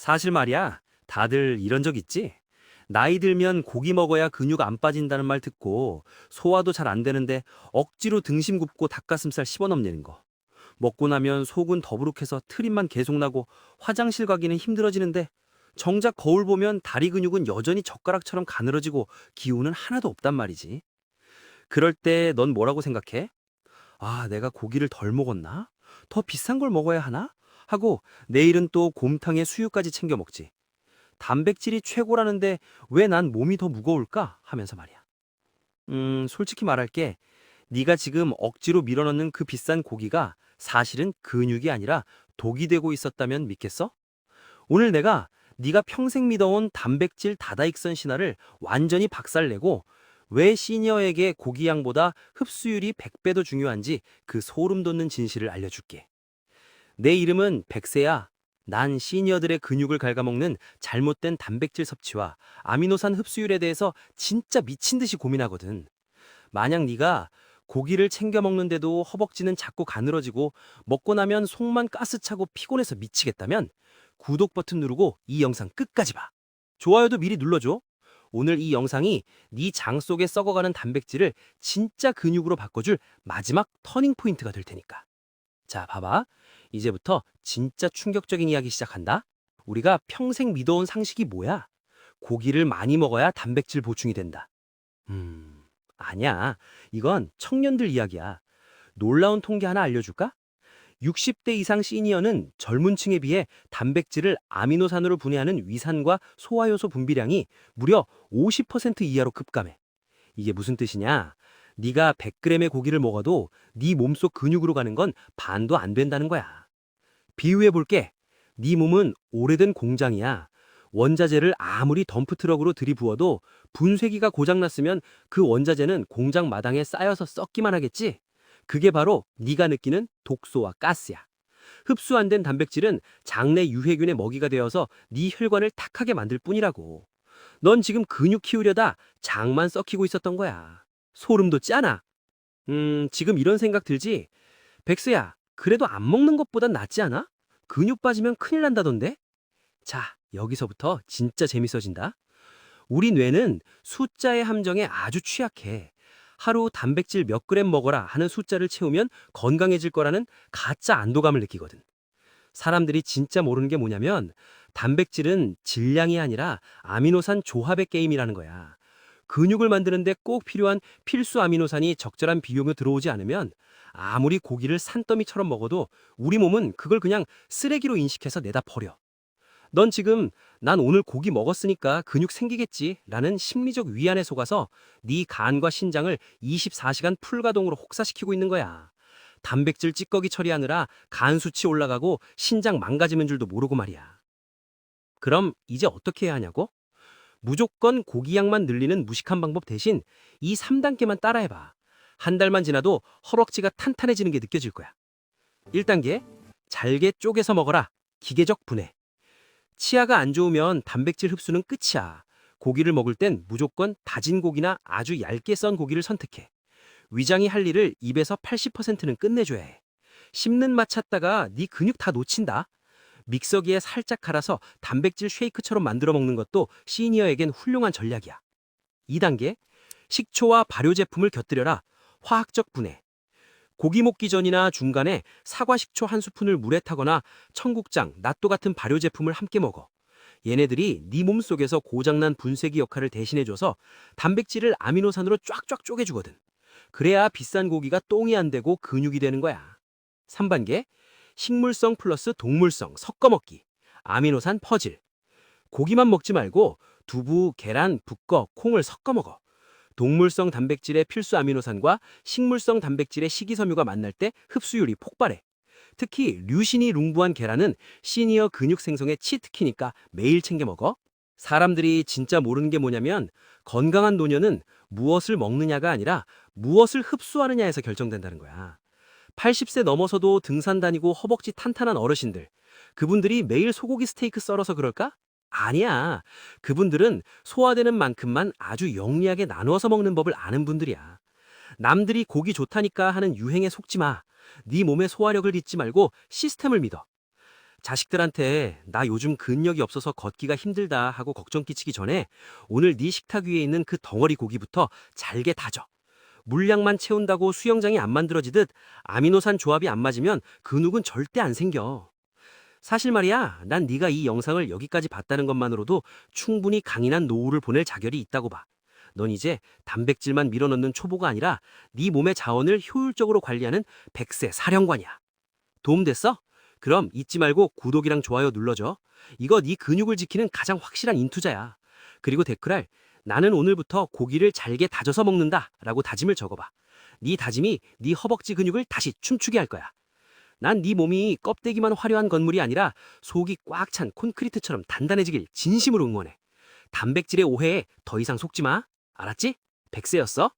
사실 말이야, 다들 이런 적 있지? 나이 들면 고기 먹어야 근육 안 빠진다는 말 듣고 소화도 잘 안 되는데 억지로 등심 굽고 닭가슴살 씹어넘는 거. 먹고 나면 속은 더부룩해서 트림만 계속 나고 화장실 가기는 힘들어지는데 정작 거울 보면 다리 근육은 여전히 젓가락처럼 가늘어지고 기운은 하나도 없단 말이지. 그럴 때 넌 뭐라고 생각해? 아, 내가 고기를 덜 먹었나? 더 비싼 걸 먹어야 하나? 하고 내일은 또 곰탕에 수육까지 챙겨 먹지. 단백질이 최고라는데 왜 난 몸이 더 무거울까? 하면서 말이야. 음, 솔직히 말할게. 네가 지금 억지로 밀어넣는 그 비싼 고기가 사실은 근육이 아니라 독이 되고 있었다면 믿겠어? 오늘 내가 네가 평생 믿어온 단백질 다다익선 신화를 완전히 박살내고 왜 시니어에게 고기 양보다 흡수율이 100배도 중요한지 그 소름 돋는 진실을 알려줄게. 내 이름은 백세야. 난 시니어들의 근육을 갉아먹는 잘못된 단백질 섭취와 아미노산 흡수율에 대해서 진짜 미친 듯이 고민하거든. 만약 네가 고기를 챙겨 먹는데도 허벅지는 자꾸 가늘어지고 먹고 나면 속만 가스 차고 피곤해서 미치겠다면 구독 버튼 누르고 이 영상 끝까지 봐. 좋아요도 미리 눌러줘. 오늘 이 영상이 네 장 속에 썩어가는 단백질을 진짜 근육으로 바꿔줄 마지막 터닝 포인트가 될 테니까. 자, 봐봐. 이제부터 진짜 충격적인 이야기 시작한다. 우리가 평생 믿어온 상식이 뭐야? 고기를 많이 먹어야 단백질 보충이 된다. 음, 아니야. 이건 청년들 이야기야. 놀라운 통계 하나 알려줄까? 60대 이상 시니어는 젊은 층에 비해 단백질을 아미노산으로 분해하는 위산과 소화효소 분비량이 무려 50% 이하로 급감해. 이게 무슨 뜻이냐? 네가 100g의 고기를 먹어도 네 몸속 근육으로 가는 건 반도 안 된다는 거야. 비유해 볼게. 네 몸은 오래된 공장이야. 원자재를 아무리 덤프트럭으로 들이부어도 분쇄기가 고장났으면 그 원자재는 공장 마당에 쌓여서 썩기만 하겠지. 그게 바로 네가 느끼는 독소와 가스야. 흡수 안 된 단백질은 장내 유해균의 먹이가 되어서 네 혈관을 탁하게 만들 뿐이라고. 넌 지금 근육 키우려다 장만 썩히고 있었던 거야. 소름 돋지 않아? 음, 지금 이런 생각 들지? 백수야, 그래도 안 먹는 것보단 낫지 않아? 근육 빠지면 큰일 난다던데? 자, 여기서부터 진짜 재밌어진다. 우리 뇌는 숫자의 함정에 아주 취약해. 하루 단백질 몇 그램 먹어라 하는 숫자를 채우면 건강해질 거라는 가짜 안도감을 느끼거든. 사람들이 진짜 모르는 게 뭐냐면 단백질은 질량이 아니라 아미노산 조합의 게임이라는 거야. 근육을 만드는데 꼭 필요한 필수 아미노산이 적절한 비용에 들어오지 않으면 아무리 고기를 산더미처럼 먹어도 우리 몸은 그걸 그냥 쓰레기로 인식해서 내다 버려. 넌 지금 난 오늘 고기 먹었으니까 근육 생기겠지 라는 심리적 위안에 속아서 네 간과 신장을 24시간 풀가동으로 혹사시키고 있는 거야. 단백질 찌꺼기 처리하느라 간 수치 올라가고 신장 망가지는 줄도 모르고 말이야. 그럼 이제 어떻게 해야 하냐고? 무조건 고기 양만 늘리는 무식한 방법 대신 이 3단계만 따라해봐. 한 달만 지나도 허벅지가 탄탄해지는 게 느껴질 거야. 1단계, 잘게 쪼개서 먹어라. 기계적 분해. 치아가 안 좋으면 단백질 흡수는 끝이야. 고기를 먹을 땐 무조건 다진 고기나 아주 얇게 썬 고기를 선택해. 위장이 할 일을 입에서 80%는 끝내줘야 해. 씹는 맛 찾다가 네 근육 다 놓친다. 믹서기에 살짝 갈아서 단백질 쉐이크처럼 만들어 먹는 것도 시니어에겐 훌륭한 전략이야. 2단계, 식초와 발효 제품을 곁들여라. 화학적 분해. 고기 먹기 전이나 중간에 사과 식초 한 스푼을 물에 타거나 청국장, 낫또 같은 발효 제품을 함께 먹어. 얘네들이 네 몸속에서 고장난 분쇄기 역할을 대신해줘서 단백질을 아미노산으로 쫙쫙 쪼개주거든. 그래야 비싼 고기가 똥이 안 되고 근육이 되는 거야. 3단계, 식물성 플러스 동물성 섞어 먹기. 아미노산 퍼즐. 고기만 먹지 말고 두부, 계란, 북거, 콩을 섞어 먹어. 동물성 단백질의 필수 아미노산과 식물성 단백질의 식이섬유가 만날 때 흡수율이 폭발해. 특히 류신이 룽부한 계란은 시니어 근육 생성의 치트키니까 매일 챙겨 먹어. 사람들이 진짜 모르는 게 뭐냐면 건강한 노년은 무엇을 먹느냐가 아니라 무엇을 흡수하느냐에서 결정된다는 거야. 80세 넘어서도 등산 다니고 허벅지 탄탄한 어르신들. 그분들이 매일 소고기 스테이크 썰어서 그럴까? 아니야. 그분들은 소화되는 만큼만 아주 영리하게 나누어서 먹는 법을 아는 분들이야. 남들이 고기 좋다니까 하는 유행에 속지 마. 네 몸의 소화력을 잊지 말고 시스템을 믿어. 자식들한테 나 요즘 근력이 없어서 걷기가 힘들다 하고 걱정 끼치기 전에 오늘 네 식탁 위에 있는 그 덩어리 고기부터 잘게 다져. 물량만 채운다고 수영장이 안 만들어지듯 아미노산 조합이 안 맞으면 근육은 절대 안 생겨. 사실 말이야, 난 네가 이 영상을 여기까지 봤다는 것만으로도 충분히 강인한 노후를 보낼 자결이 있다고 봐. 넌 이제 단백질만 밀어넣는 초보가 아니라 네 몸의 자원을 효율적으로 관리하는 백세 사령관이야. 도움됐어? 그럼 잊지 말고 구독이랑 좋아요 눌러줘. 이거 네 근육을 지키는 가장 확실한 인투자야. 그리고 댓글알 나는 오늘부터 고기를 잘게 다져서 먹는다 라고 다짐을 적어봐. 네 다짐이 네 허벅지 근육을 다시 춤추게 할 거야. 난 네 몸이 껍데기만 화려한 건물이 아니라 속이 꽉 찬 콘크리트처럼 단단해지길 진심으로 응원해. 단백질의 오해에 더 이상 속지 마. 알았지? 백세였어?